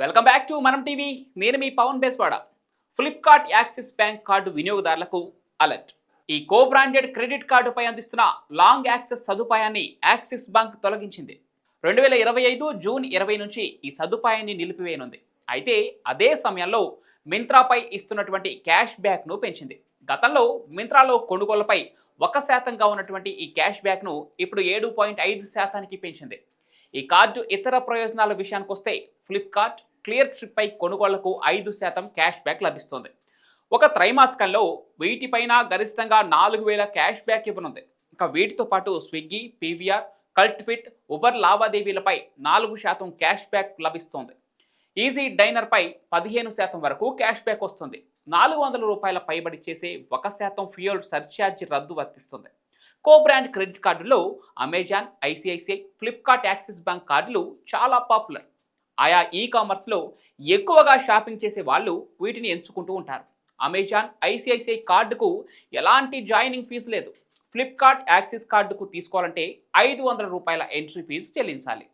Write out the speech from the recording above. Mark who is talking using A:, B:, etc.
A: Welcome back to మనం TV నేను మీ Pavan Beswada. Flipkart Axis bank card వినియోగదారులకు alert ఈ కో బ్రాండెడ్ క్రెడిట్ కార్డుపై అందిస్తున్న లాంగ్ యాక్సెస్ సదుపాయాన్ని యాక్సిస్ బ్యాంక్ తొలగించింది. రెండు వేల ఇరవై ఐదు జూన్ ఇరవై నుంచి ఈ సదుపాయాన్ని నిలిపివేయనుంది. అయితే అదే సమయంలో మింత్రాపై ఇస్తున్నటువంటి క్యాష్ బ్యాక్ను పెంచింది. గతంలో మింత్రాలో కొనుగోలుపై ఒక శాతంగా ఉన్నటువంటి ఈ క్యాష్ బ్యాక్ను ఇప్పుడు ఏడు పాయింట్ ఐదు శాతానికి పెంచింది. ఈ కార్డు ఇతర ప్రయోజనాల విషయానికి వస్తే ఫ్లిప్కార్ట్ క్లియర్ ట్రిప్పై కొనుగోళ్ళకు ఐదు శాతం క్యాష్ బ్యాక్ లభిస్తుంది. ఒక త్రైమాసికంలో వీటిపైన గరిష్టంగా నాలుగు వేల క్యాష్ బ్యాక్ ఇవ్వనుంది. ఇంకా వీటితో పాటు Swiggy PVR cult fit Uber లావాదేవీలపై నాలుగు శాతం క్యాష్ బ్యాక్ లభిస్తోంది. ఈజీ డైనర్పై పదిహేను శాతం వరకు క్యాష్ బ్యాక్ వస్తుంది. నాలుగు వందల రూపాయల పైబడి చేసే ఒక శాతం ఫ్యూయల్ సర్ఛార్జ్ రద్దు వర్తిస్తుంది. కో బ్రాండ్ క్రెడిట్ కార్డులో Amazon ICICI Flipkart Axis bank కార్డులు చాలా పాపులర్. ఆయా ఈ కామర్స్లో ఎక్కువగా షాపింగ్ చేసే వాళ్ళు వీటిని ఎంచుకుంటూ ఉంటారు. అమెజాన్ ఐసిఐసిఐ కార్డుకు ఎలాంటి జాయినింగ్ ఫీజు లేదు. ఫ్లిప్కార్ట్ యాక్సిస్ కార్డుకు తీసుకోవాలంటే ఐదు వందల రూపాయల ఎంట్రీ ఫీజు చెల్లించాలి.